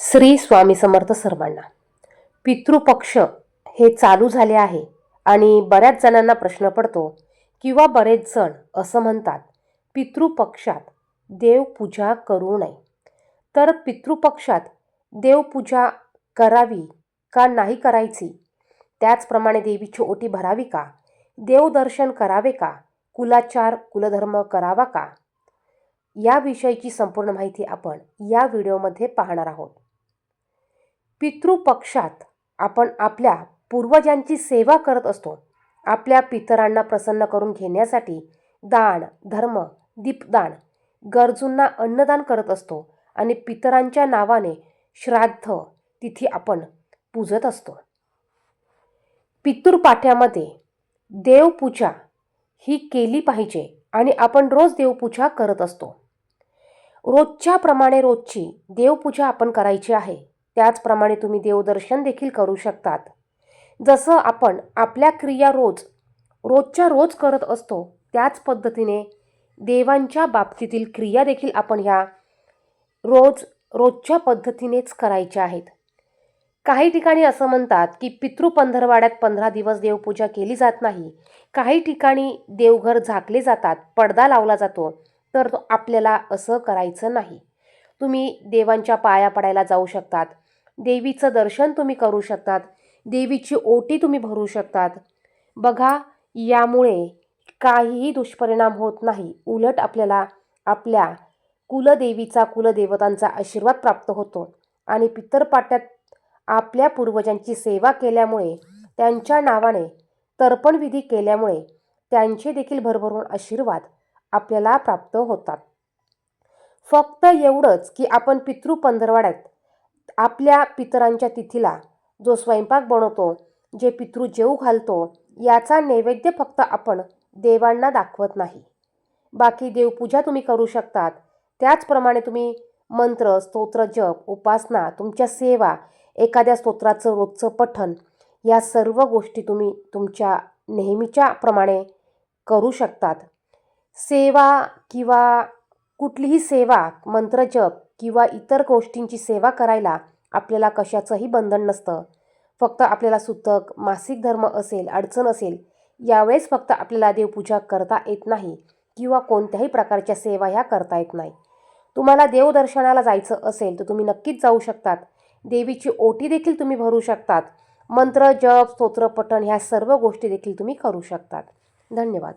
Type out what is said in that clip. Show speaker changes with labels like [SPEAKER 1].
[SPEAKER 1] श्री स्वामी समर्थ सर्वांना. पितृपक्ष हे चालू झाले आहे आणि बऱ्याच जणांना प्रश्न पडतो किंवा बरेच जण असं म्हणतात पितृपक्षात देवपूजा करू नये. तर पितृपक्षात देवपूजा करावी का नाही करायची? त्याचप्रमाणे देवीची ओटी भरावी का? देवदर्शन करावे का? कुलाचार कुलधर्म करावा का? याविषयीची संपूर्ण माहिती आपण या व्हिडिओमध्ये पाहणार आहोत. पितृपक्षात आपण आपल्या पूर्वजांची सेवा करत असतो. आपल्या पितरांना प्रसन्न करून घेण्यासाठी दान धर्म दीपदान गरजूंना अन्नदान करत असतो आणि पितरांच्या नावाने श्राद्ध तिथी आपण पूजत असतो. पितृपाठ्यामध्ये देवपूजा ही केली पाहिजे आणि आपण रोज देवपूजा करत असतो. रोजच्याप्रमाणे रोजची देवपूजा आपण करायची आहे. त्याचप्रमाणे तुम्ही देवदर्शन देखील करू शकतात. जसं आपण आपल्या क्रिया रोज रोजच्या रोज करत असतो त्याच पद्धतीने देवांच्या बाबतीतील क्रिया देखील आपण ह्या रोज रोजच्या पद्धतीनेच करायच्या आहेत. काही ठिकाणी असं म्हणतात की पितृ पंधरवाड्यात पंधरा दिवस देवपूजा केली जात नाही. काही ठिकाणी देवघर झाकले जातात पडदा लावला जातो तर तो आपल्याला असं करायचं नाही. तुम्ही देवांच्या पाया पडायला जाऊ शकतात. देवीचं दर्शन तुम्ही करू शकतात. देवीची ओटी तुम्ही भरू शकतात. बघा यामुळे काहीही दुष्परिणाम होत नाही. उलट आपल्याला आपल्या कुलदेवीचा कुलदेवतांचा आशीर्वाद प्राप्त होतो. आणि पितरपाट्यात आपल्या पूर्वजांची सेवा केल्यामुळे त्यांच्या नावाने तर्पणविधी केल्यामुळे त्यांचे देखील भरभरून आशीर्वाद आपल्याला प्राप्त होतात. फक्त एवढंच की आपण पितृ पंधरवाड्यात आपल्या पितरांच्या तिथीला जो स्वयंपाक बनवतो जे पितृ जेऊ घालतो याचा नैवेद्य फक्त आपण देवांना दाखवत नाही. बाकी देवपूजा तुम्ही करू शकतात. त्याचप्रमाणे तुम्ही मंत्र स्तोत्र जप उपासना तुमच्या सेवा एखाद्या स्तोत्राचं रोजचं पठण या सर्व गोष्टी तुम्ही तुमच्या नेहमीच्या प्रमाणे करू शकतात. सेवा किंवा कुठलीही सेवा मंत्रजप किंवा इतर गोष्टींची सेवा करायला आपल्याला कशाचंही बंधन नसतं. फक्त आपल्याला सुतक मासिक धर्म असेल अडचण असेल यावेळेस फक्त आपल्याला देवपूजा करता येत नाही किंवा कोणत्याही प्रकारच्या सेवा ह्या करता येत नाही. तुम्हाला देवदर्शनाला जायचं असेल तर तुम्ही नक्कीच जाऊ शकतात. देवीची ओटी देखील तुम्ही भरू शकतात. मंत्र जप स्तोत्रपठण ह्या सर्व गोष्टी देखील तुम्ही करू शकतात. धन्यवाद.